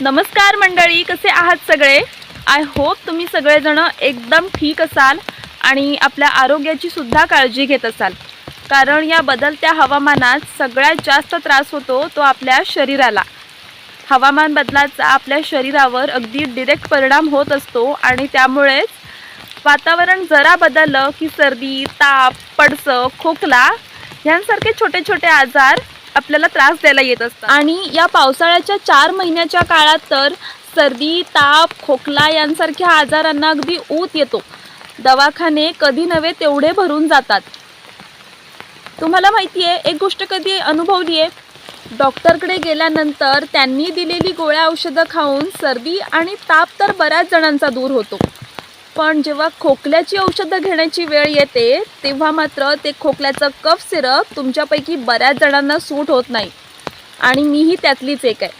नमस्कार मंडळी कसे आहात सगळे? आय होप तुम्ही सगळेजण एकदम ठीक असाल आणि आपल्या आरोग्याची सुद्धा काळजी घेत असाल. कारण या बदलत्या हवामानात सगळ्यात जास्त त्रास होतो तो आपल्या शरीराला. हवामान बदलाचा आपल्या शरीरावर अगदी डिरेक्ट परिणाम होत असतो आणि त्यामुळेच वातावरण जरा बदललं की सर्दी ताप पडसं खोकला यांसारखे छोटे छोटे आजार आपल्याला त्रास द्यायला येत असतात. आणि या पावसाळ्याच्या चार महिन्याच्या काळात तर सर्दी ताप खोकला यांसारख्या आजारांना अगदी ऊत येतो. दवाखाने कधी नव्हे तेवढे भरून जातात. तुम्हाला माहिती आहे एक गोष्ट कधी अनुभवली आहे? डॉक्टरकडे गेल्यानंतर त्यांनी दिलेली गोळ्या औषधं खाऊन सर्दी आणि ताप तर बऱ्याच जणांचा दूर होतो. पण जेव्हा खोकल्याची औषधं घेण्याची वेळ येते तेव्हा मात्र ते खोकल्याचं कफ सिरप तुमच्यापैकी बऱ्याच जणांना सूट होत नाही. आणि मीही त्यातलीच एक आहे.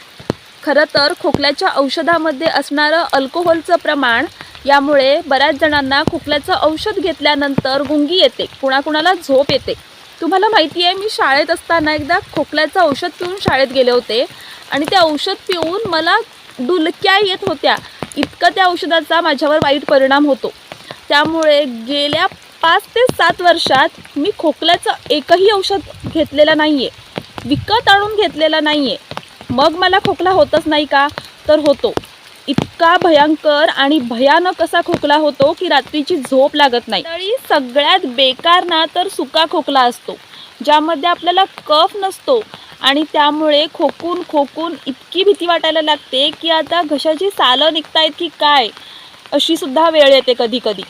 खरं तर खोकल्याच्या औषधामध्ये असणारं अल्कोहोलचं प्रमाण यामुळे बऱ्याच जणांना खोकल्याचं औषध घेतल्यानंतर गुंगी येते कुणाकुणाला झोप येते. तुम्हाला माहिती आहे मी शाळेत असताना एकदा खोकल्याचं औषध पिऊन शाळेत गेले होते आणि ते औषध पिऊन मला डुलक्या येत होत्या. इतकं त्या औषधाचा माझ्यावर वाईट परिणाम होतो. त्यामुळे गेल्या पाच ते सात वर्षात मी खोकल्याचं एकही औषध घेतलेलं नाही आहे विकत आणून घेतलेलं नाही आहे मग मला खोकला होतच नाही का? तर होतो. इतका भयंकर आणि भयानक असा खोकला होतो की रात्रीची झोप लागत नाही. तरी सगळ्यात बेकार ना तर सुका खोकला असतो ज्यामध्ये आपल्याला कफ नसतो आणि त्यामुळे खोकून खोकून इतकी भीती वाटायला लागते की आता घशाची सालं निघतायत की काय? अशी सुद्धा वेळ येते कधी कधी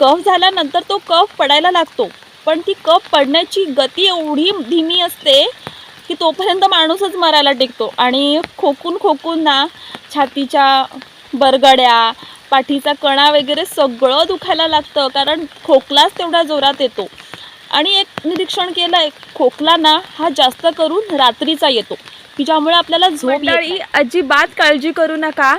कफ झाल्यानंतर तो कफ पडायला लागतो. पण ती कफ पडण्याची गती एवढी धीमी असते की तोपर्यंत माणूसच मरायला टेकतो. आणि खोकून खोकून ना छातीच्या बरगड्या पाठीचा कणा वगैरे सगळं दुखायला लागतं. कारण खोकलाच तेवढा जोरात येतो. आणि एक निरीक्षण केलं आहे खोकला ना हा जास्त करून रात्रीचा येतो की ज्यामुळे आपल्याला झोप येईल अजिबात काळजी करू नका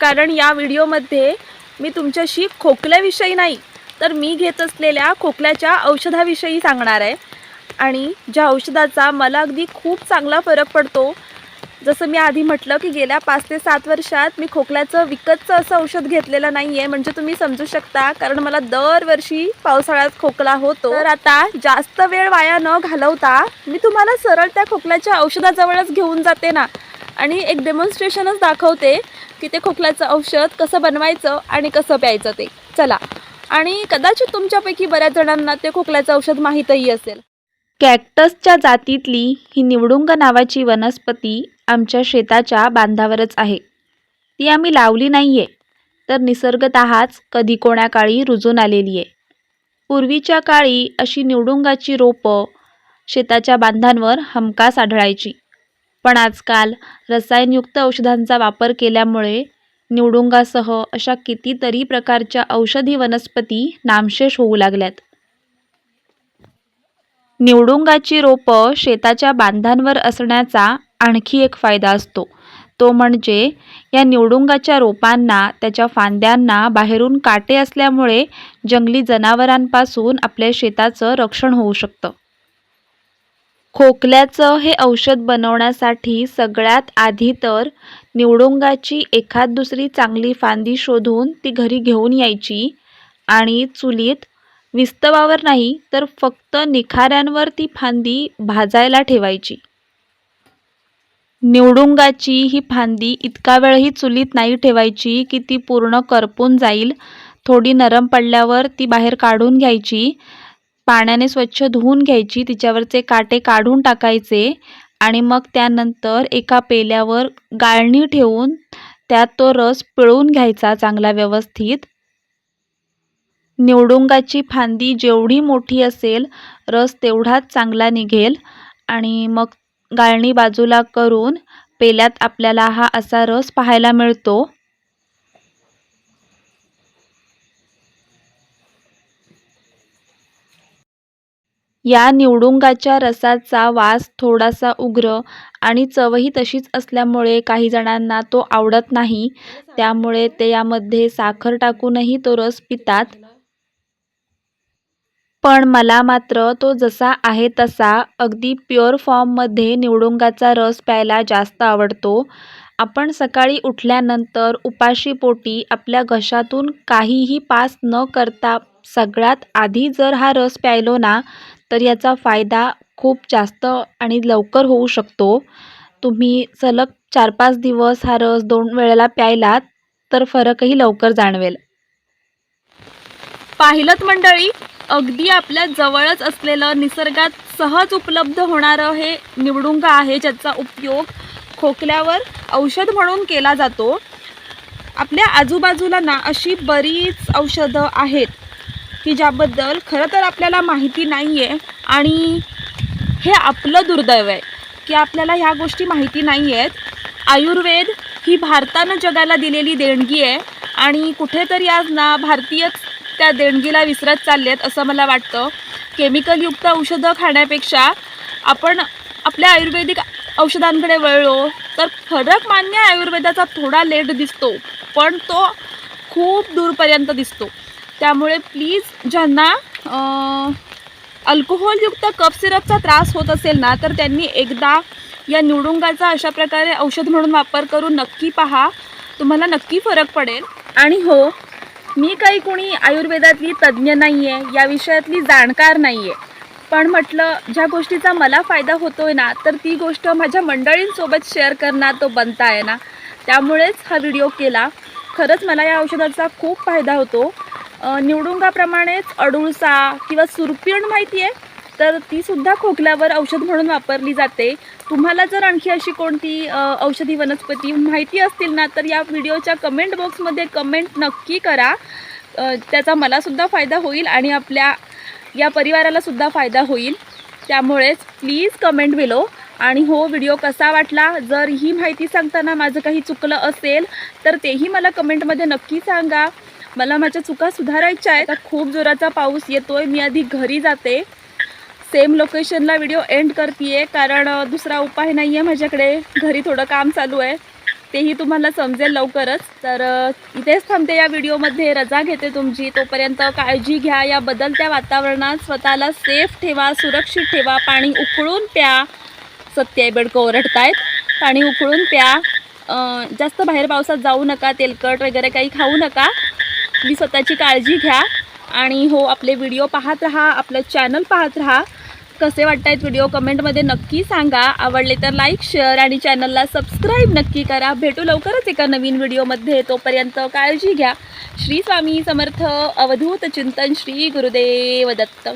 कारण या व्हिडिओमध्ये मी तुमच्याशी खोकल्याविषयी नाही तर मी घेत असलेल्या खोकल्याच्या औषधाविषयी सांगणार आहे. आणि ज्या औषधाचा मला अगदी खूप चांगला फरक पडतो जसं मी आधी म्हटलं की गेल्या पाच ते सात वर्षात मी खोकल्याचं विकतचं असं औषध घेतलेलं नाही आहे म्हणजे तुम्ही समजू शकता कारण मला दरवर्षी पावसाळ्यात खोकला होतो. तर आता जास्त वेळ वाया न घालवता मी तुम्हाला सरळ त्या खोकल्याच्या औषधाजवळच घेऊन जाते ना. आणि एक डेमॉन्स्ट्रेशनच दाखवते की ते खोकल्याचं औषध कसं बनवायचं आणि कसं प्यायचं ते. चला. आणि कदाचित तुमच्यापैकी बऱ्याच जणांना ते खोकल्याचं औषध माहीतही असेल. कॅक्टसच्या जातीतली ही निवडुंग नावाची वनस्पती आमच्या शेताच्या बांधावरच आहे. ती आम्ही लावली नाही आहे तर निसर्गतःच कधी कोणाकाळी रुजून आलेली आहे. पूर्वीच्या काळी अशी निवडुंगाची रोपं शेताच्या बांधांवर हमखास आढळायची. पण आजकाल रसायनयुक्त औषधांचा वापर केल्यामुळे निवडुंगासह अशा कितीतरी प्रकारच्या औषधी वनस्पती नामशेष होऊ लागल्यात. निवडुंगाची रोपं शेताच्या बांधांवर असण्याचा आणखी एक फायदा असतो. तो म्हणजे या निवडुंगाच्या रोपांना त्याच्या फांद्यांना बाहेरून काटे असल्यामुळे जंगली जनावरांपासून आपल्या शेताचं रक्षण होऊ शकतं. खोकल्याचं हे औषध बनवण्यासाठी सगळ्यात आधी तर निवडुंगाची एखाद दुसरी चांगली फांदी शोधून ती घरी घेऊन यायची आणि चुलीत विस्तवावर नाही तर फक्त निखाऱ्यांवर ती फांदी भाजायला ठेवायची. निवडुंगाची ही फांदी इतका वेळही चुलीत नाही ठेवायची की ती पूर्ण करपून जाईल. थोडी नरम पडल्यावर ती बाहेर काढून घ्यायची. पाण्याने स्वच्छ धुवून घ्यायची तिच्यावरचे काटे काढून टाकायचे आणि मग त्यानंतर एका पेल्यावर गाळणी ठेवून त्यात तो रस पिळून घ्यायचा चांगला व्यवस्थित. निवडुंगाची फांदी जेवढी मोठी असेल रस तेवढाच चांगला निघेल. आणि मग गाळणी बाजूला करून पेल्यात आपल्याला हा असा रस पाहायला मिळतो. या निवडुंगाच्या रसाचा वास थोडासा उग्र आणि चवही तशीच असल्यामुळे काही जणांना तो आवडत नाही. त्यामुळे ते यामध्ये साखर टाकूनही तो रस पितात. पण मला मात्र तो जसा आहे तसा अगदी प्युअर फॉर्ममध्ये निवडुंगाचा रस प्यायला जास्त आवडतो. आपण सकाळी उठल्यानंतर उपाशीपोटी आपल्या घशातून काहीही पास न करता सगळ्यात आधी जर हा रस प्यायलो ना तर याचा फायदा खूप जास्त आणि लवकर होऊ शकतो. तुम्ही सलग चार पाच दिवस हा रस दोन वेळेला प्यायलात तर फरकही लवकर जाणवेल. पाहिलंत मंडळी अगदी आपल्या जवळच असलेलं निसर्गात सहज उपलब्ध होणारं हे निवडुंग आहे ज्याचा उपयोग खोकल्यावर औषध म्हणून केला जातो. आपल्या आजूबाजूला ना अशी बरीच औषधं आहेत की ज्याबद्दल खरं तर आपल्याला माहिती नाही आहे आणि हे आपलं दुर्दैव आहे की आपल्याला ह्या गोष्टी माहिती नाही आहेत आयुर्वेद ही भारतानं जगाला दिलेली देणगी आहे आणि कुठेतरी आज ना भारतीयच त्या देणगीला विसरत चालले आहेत असं मला वाटतं. केमिकलयुक्त औषधं खाण्यापेक्षा आपण आपल्या आयुर्वेदिक औषधांकडे वळलो तर फरक मान्य आयुर्वेदाचा थोडा लेट दिसतो पण तो खूप दूरपर्यंत दिसतो. त्यामुळे प्लीज ज्यांना अल्कोहोलयुक्त कफ सिरपचा त्रास होत असेल ना तर त्यांनी एकदा या निवडुंगाचा अशा प्रकारे औषध म्हणून वापर करून नक्की पहा. तुम्हाला नक्की फरक पडेल. आणि हो मी काही कोणी आयुर्वेदातली तज्ज्ञ नाही आहे या विषयातली जाणकार नाही आहे पण म्हटलं ज्या गोष्टीचा मला फायदा होतो आहे ना तर ती गोष्ट माझ्या मंडळींसोबत शेअर करणार तो बनता आहे ना. त्यामुळेच हा व्हिडिओ केला. खरंच मला या औषधाचा खूप फायदा होतो. निवडुंगाप्रमाणेच अडुळसा किंवा सुरपीण माहिती आहे तर तीसुद्धा खोकल्यावर औषध म्हणून वापरली जाते. तुम्हाला जर आणखी अशी कोणती औषधी वनस्पती माहिती असतील ना तर या व्हिडिओच्या कमेंट बॉक्समध्ये कमेंट नक्की करा. त्याचा मलासुद्धा फायदा होईल आणि आपल्या या परिवारालासुद्धा फायदा होईल. त्यामुळेच प्लीज कमेंट बिलो आणि हो व्हिडिओ कसा वाटला? जर ही माहिती सांगताना माझं काही चुकलं असेल तर तेही मला कमेंटमध्ये नक्की सांगा. मला माझ्या चुका सुधारायच्या आहेत. खूप जोराचा पाऊस येतोय. मी आधी घरी जाते. सेम लोकेशनला व्हिडिओ एंड करते कारण दुसरा उपाय नाही आहे माझ्याकडे. घरी थोडं काम चालू आहे. तेही तुम्हाला समजेल लवकरच. तर इथेच थांबते या व्हिडिओमध्ये रजा घेते तुमची. तोपर्यंत काळजी घ्या. या बदलत्या वातावरणात स्वतःला सेफ ठेवा सुरक्षित ठेवा. पाणी उकळून प्या. सत्य बेडकं ओरडतायत. पाणी उकळून प्या. जास्त बाहेर पावसात जाऊ नका. तेलकट वगैरे काही खाऊ नका. मी स्वतःची काळजी घ्या. आणि हो आपले व्हिडिओ पाहत राहा. आपलं चॅनल पाहत राहा. कसे वाटतायत व्हिडिओ कमेंटमध्ये नक्की सांगा. आवडले तर लाईक शेअर आणि चॅनलला सबस्क्राईब नक्की करा. भेटू लवकरच एका नवीन व्हिडिओमध्ये. तोपर्यंत काळजी घ्या. श्री स्वामी समर्थ अवधूत चिंतन श्री गुरुदेव दत्त.